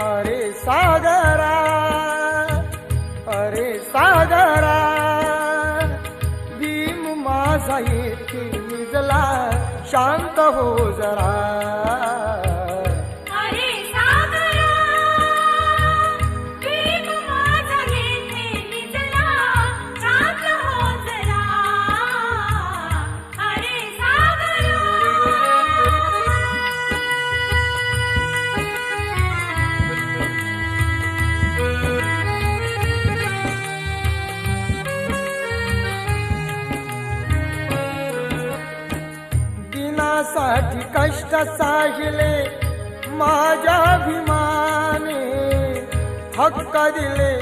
अरे सागरा अरे सागरा भीम माझा येथे निजला शांत हो जरा. दिनासाठी कष्ट साहिले माझ्या अभिमाने हक्क दिले